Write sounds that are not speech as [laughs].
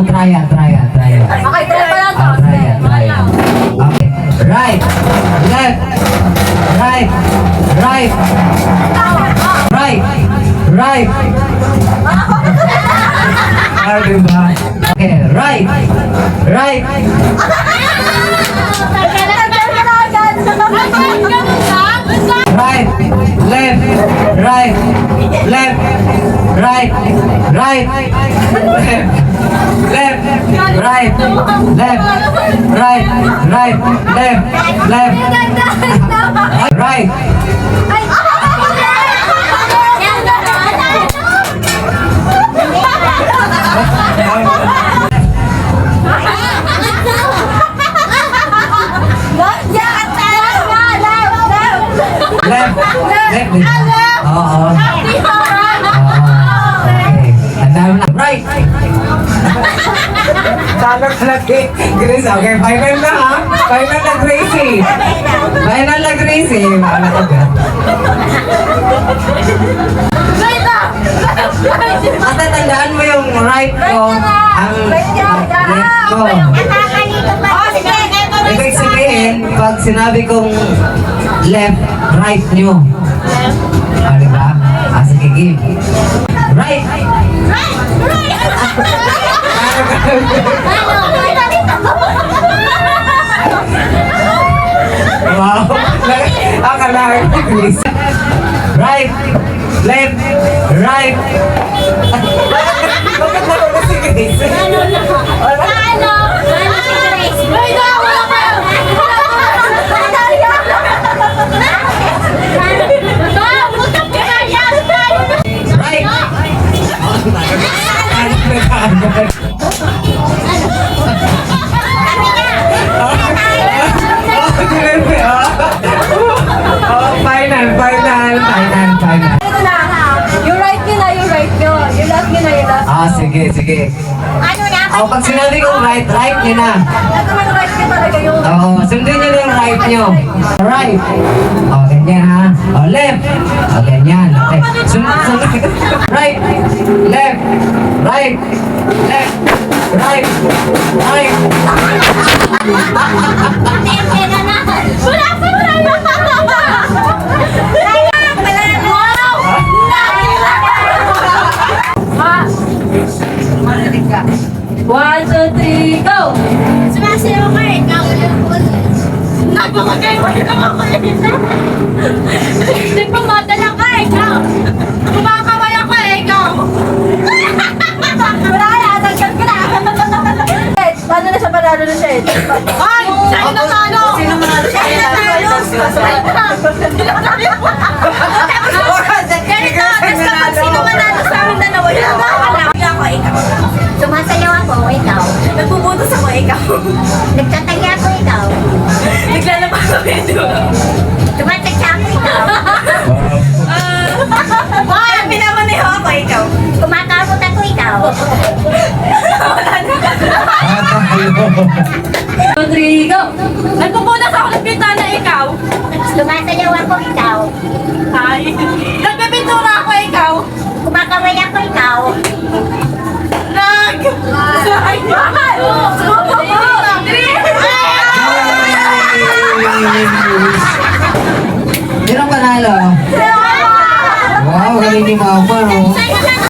Oh, try yan, try yan, try yan. Okay, try pa lang to. Ah, try yan, try yan. Okay. Right. Left. Right. Right. Right. Right. Ah, diba? Okay, right. Right. Right. Left. Right. Left. Right. Right. Left. Left. Right. Left. Right. Right. Left. Left. Right. Left. Left. din. Oo. Oo. Okay. Ang dami na. Right. Tanong na kay Grace. Okay, final na ha. Final na Gracie. Final na Gracie. Wala ka ba? Matatandaan mo yung right ko, ang left ko. Ibig sabihin, pag sinabi kong left, right nyo. Ah, di ba? Ah, sige, give. Right! [laughs] Wow! Akala ko. Right! Left! Right! Bakit na ako si Grace? Right! Sige, sige. Oh, pag sinabi kong right, right nyo na. Ito man right nyo talaga yung... Oo, sundin nyo na yung right nyo. Right. Oh, ganyan ha. Oh, left. Oh, ganyan. Okay. Sunod, sunod. [laughs] Right. Left. Right. Left. Right. Right. One, two, three, go! Nagpamadala ka eh, ikaw. Kumakaway ako eh, ikaw. Wala ka na, tagkat ka na! Eh, Paano na siya panalo na siya eh? Ay! Sa'yo na talo! Sino manalo sa'yo na talo? Ako ito. Tumatagsa ako, ikaw. Ay, pinamaneho ako, ikaw. Kumakabot ako, ikaw. Two, three, go! Nagbubutas ako ng pintana, ikaw. Sumasayaw ako, ikaw. Ay. Nagpipintura ako, ikaw. Kumakaway ako, ikaw. Evening News. Sino panalo? Wow, galing ni Mama, no?